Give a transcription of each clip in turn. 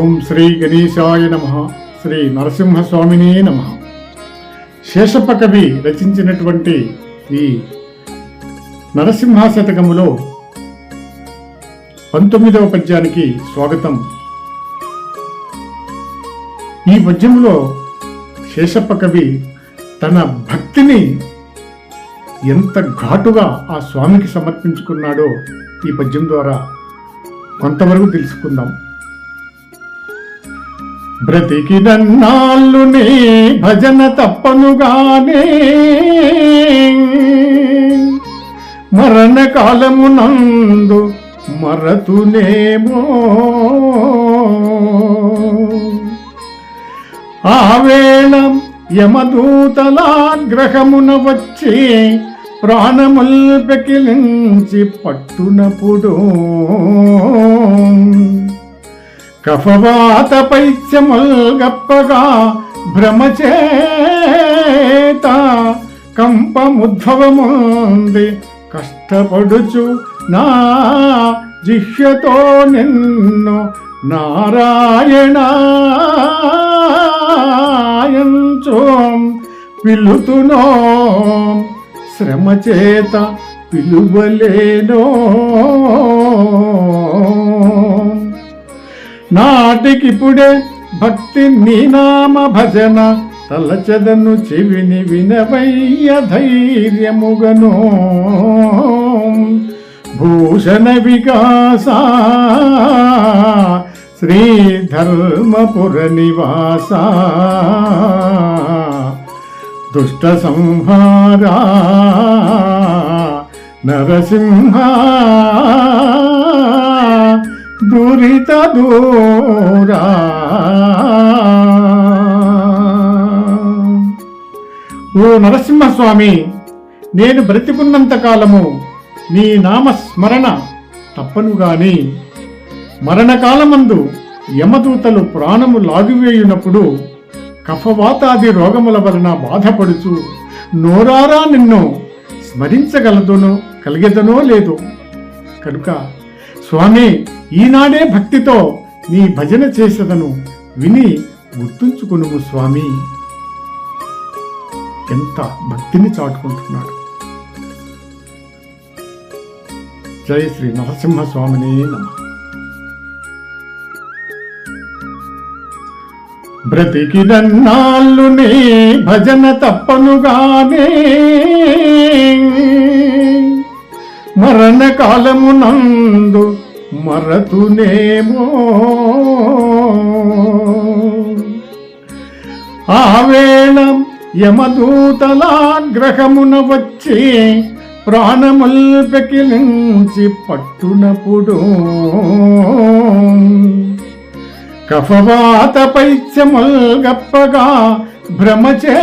ఓం శ్రీ గణేశాయ నమ. శ్రీ నరసింహస్వామినే నమ. శేషప్ప కవి రచించినటువంటి ఈ నరసింహ శతకములో పంతొమ్మిదవ పద్యానికి స్వాగతం. ఈ పద్యంలో శేషప్ప కవి తన భక్తిని ఎంత ఘాటుగా ఆ స్వామికి సమర్పించుకున్నాడో ఈ పద్యం ద్వారా కొంతవరకు తెలుసుకుందాం. బ్రతికినన్నాళ్ళు నీ భజన తప్పనుగానే. మరణ కాలమునందు మరతునేమో. ఆవేళ యమదూతలాగ్రహమున వచ్చి ప్రాణముల్ పెకిలించి పట్టునప్పుడు కఫవాత పైత్యముల్గప్పగా భ్రమచేత కంపముద్భవముంది కష్టపడుచు నా జిహ్యతో నిన్ను నారాయణాయంచో పిలుతునో. శ్రమచేత పిలువలేనో. నాటికిప్పుడే భక్తి నీ నామ భజన తలచదను చెవిని వినవయ్య ధైర్యముగను. భూషణ వికాస శ్రీ ధర్మపుర నివాస. దుష్ట సంహారా నరసింహ దురిత దూరా. ఓ నరసింహస్వామి నేను బ్రతికున్నంత కాలము నీ నామస్మరణ తప్పను గాని మరణకాలమందు యమదూతలు ప్రాణము లాగివేయునప్పుడు కఫవాతాది రోగముల వలన బాధపడుచు నోరారా నిన్ను స్మరించగలదునో కలిగెదనో లేదు. కనుక స్వామి ఈనాడే భక్తితో నీ భజన చేసదను విని గుర్తుంచుకును స్వామి. ఎంత భక్తిని చాటుకుంటున్నాడు జై శ్రీ నరసింహ స్వామిని నమ. బ్రతికినన్నాళ్ళు భజన తప్పనుగానే. మరణ కాలమునందు మరతునేమో. ఆవేళ యమదూతలాగ్రహమున వచ్చి ప్రాణముల్ పెకిలించి పట్టునప్పుడు కఫవాత పైత్యముల్గప్పగా భ్రమచేత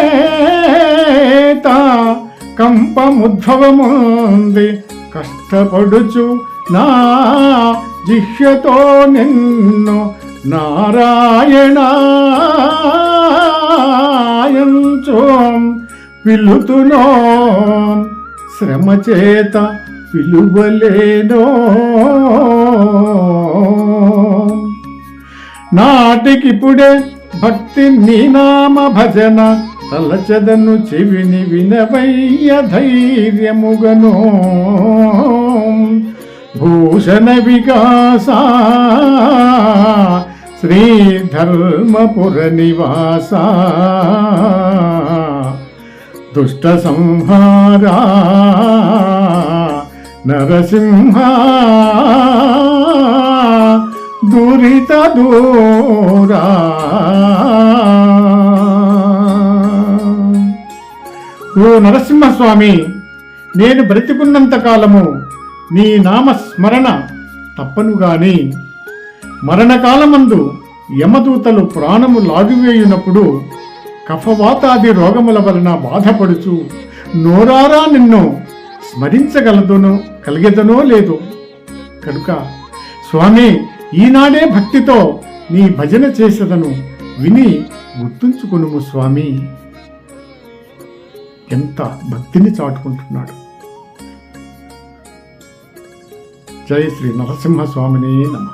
కంపముద్భవముంది కష్టపడుచు నా జిహ్యతో నిన్ను నారాయణాయంచో పిలుతునో. శ్రమ చేత పిలువలేనో. నాటికిప్పుడే భక్తి నీ నామ భజన తలచదను చెవిని వినవయ్య ధైర్యముగనో. భూషణ వికాస శ్రీ ధర్మపుర నివాస. దుష్ట సంహారా నరసింహ దురిత దూరా. ఓ నరసింహస్వామి నేను బ్రతికున్నంత కాలము నీ నామస్మరణ తప్పను గాని మరణకాలమందు యమదూతలు ప్రాణము లాగివేయునప్పుడు కఫవాతాది రోగముల వలన బాధపడుచు నోరారా నిన్ను స్మరించగలదునో కలిగెదనో లేదు. కనుక స్వామి ఈనాడే భక్తితో నీ భజన చేసేదను విని గుర్తుంచుకునుము స్వామి. ఎంత భక్తిని చాటుకుంటున్నాడు. జై శ్రీ నరసింహ స్వామిని నమ.